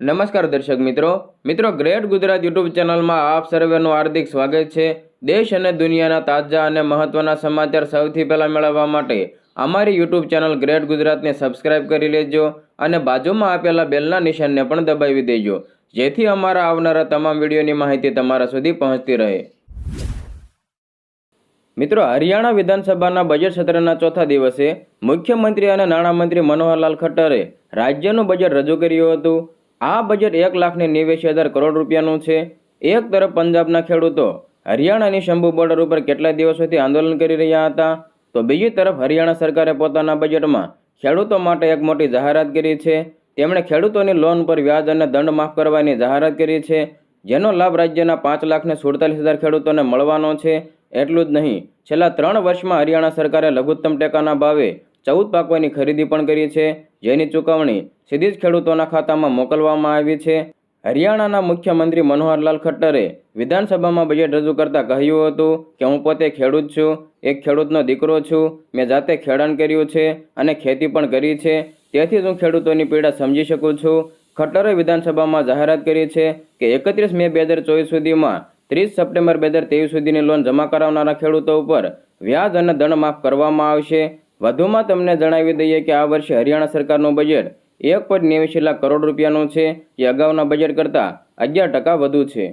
નમસ્કાર દર્શક મિત્રો. મિત્રો, ગ્રેટ ગુજરાત યુટ્યુબ ચેનલમાં આપ સર્વેનું હાર્દિક સ્વાગત છે. દેશ અને દુનિયાના તાજા અને મહત્વના સમાચાર સૌથી પહેલાં મેળવવા માટે અમારી યુટ્યુબ ચેનલ ગ્રેટ ગુજરાતને સબસ્ક્રાઇબ કરી લેજો અને બાજુમાં આપેલા બેલના નિશાનને પણ દબાવી દેજો. જેથી અમારા આવનારા તમામ વિડીયોની માહિતી તમારા સુધી પહોંચતી રહે. મિત્રો, હરિયાણા વિધાનસભાના બજેટ સત્રના ચોથા દિવસે મુખ્યમંત્રી અને નાણામંત્રી મનોહરલાલ ખટ્ટરે રાજ્યનું બજેટ રજૂ કર્યું હતું. આ બજેટ એક લાખને નેવ્યાસી હજાર કરોડ રૂપિયાનું છે. એક તરફ પંજાબના ખેડૂતો હરિયાણાની શંભુ બોર્ડર ઉપર કેટલા દિવસોથી આંદોલન કરી રહ્યા હતા, તો બીજી તરફ હરિયાણા સરકારે પોતાના બજેટમાં ખેડૂતો માટે એક મોટી જાહેરાત કરી છે. તેમણે ખેડૂતોની લોન પર વ્યાજ અને દંડ માફ કરવાની જાહેરાત કરી છે, જેનો લાભ રાજ્યના પાંચ લાખને સુડતાલીસ હજાર ખેડૂતોને મળવાનો છે. એટલું જ નહીં, છેલ્લા ત્રણ વર્ષમાં હરિયાણા સરકારે લઘુત્તમ ટેકાના ભાવે ચૌદ પાકોની ખરીદી પણ કરી છે. જેની ચૂકવણી સીધી જ ખેડૂતોના ખાતામાં મોકલવામાં આવી છે. હરિયાણાના મુખ્યમંત્રી મનોહરલાલ ખટ્ટરે વિધાનસભામાં બજેટ રજૂ કરતા કહ્યું હતું કે, હું પોતે ખેડૂત છું, એક ખેડૂતનો દીકરો છું, મેં જાતે ખેડાણ કર્યું છે અને ખેતી પણ કરી છે. તેથી જ હું ખેડૂતોની પીડા સમજી શકું છું. ખટ્ટરે વિધાનસભામાં જાહેરાત કરી છે કે, એકત્રીસ મે બે હજાર ચોવીસ સુધીમાં ત્રીસ સપ્ટેમ્બર બે હજાર તેવીસ સુધીની લોન જમા કરાવનારા ખેડૂતો ઉપર વ્યાજ અને દંડ માફ કરવામાં આવશે. વધુમાં તમને જણાવી દઈએ કે આ વર્ષે હરિયાણા સરકારનું બજેટ એક પોઈન્ટ નેવ્યાસી લાખ કરોડ રૂપિયાનું છે. જે અગાઉના બજેટ કરતાં અગિયાર ટકા વધુ છે.